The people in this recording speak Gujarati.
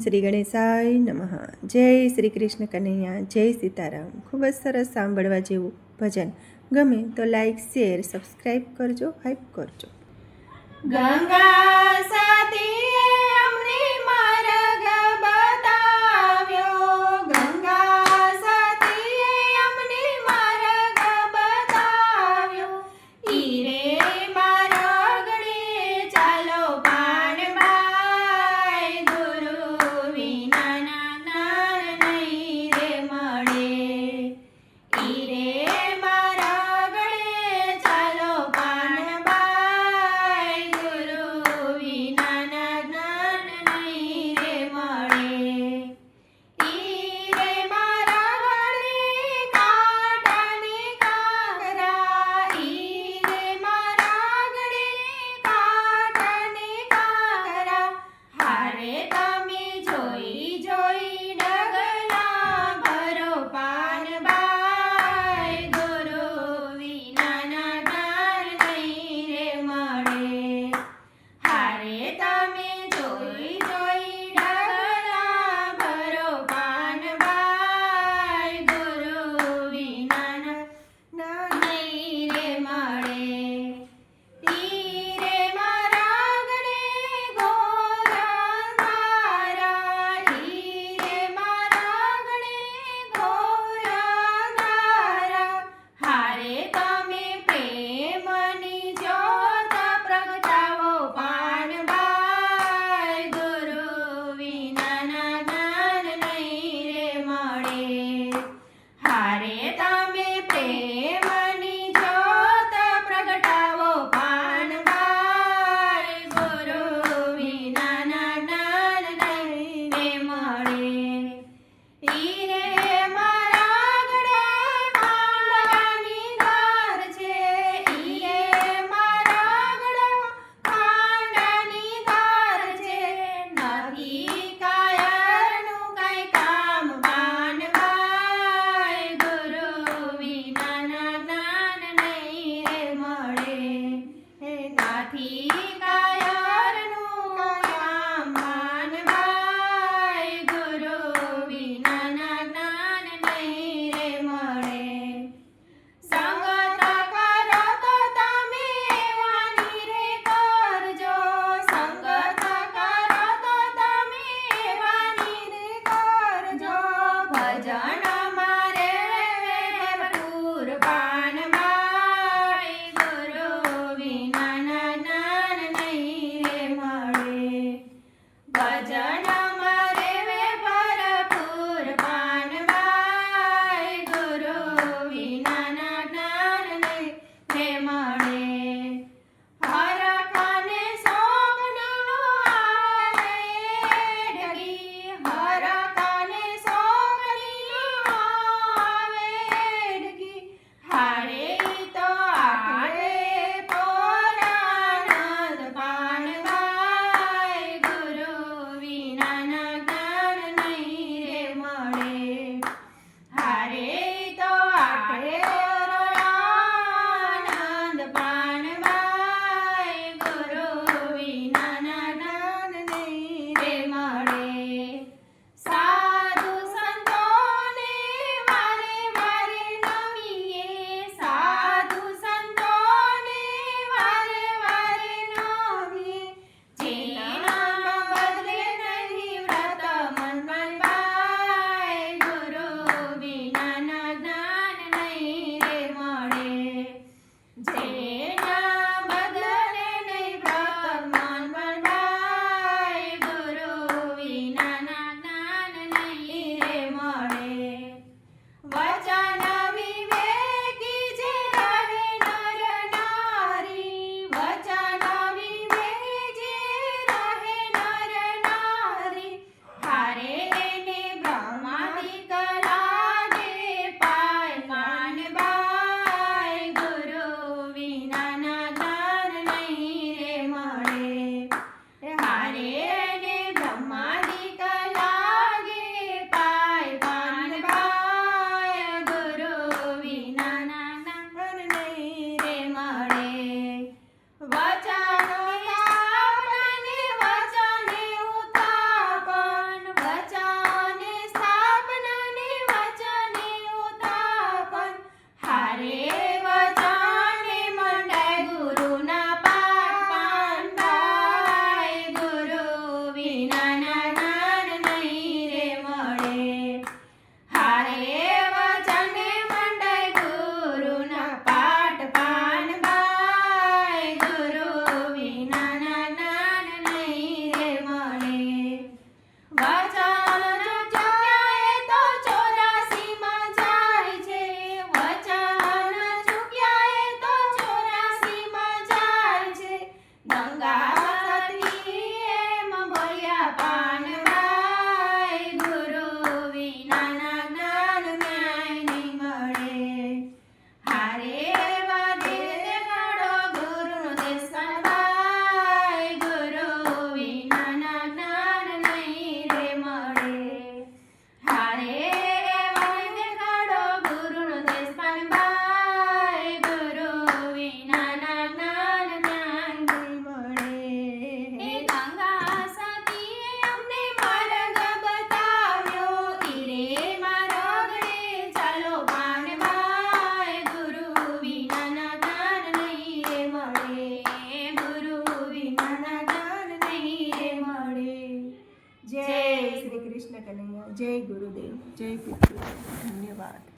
શ્રી ગણેશાય નમઃ. જય શ્રી કૃષ્ણ કનૈયા, જય સીતારામ. ખૂબ જ સરસ સાંભળવા જેવું ભજન. ગમે તો લાઈક શેર સબસ્ક્રાઈબ કરજો હાઈપ કરજો. ગંગા સાતી P જય શ્રી કૃષ્ણ કનૈયા જય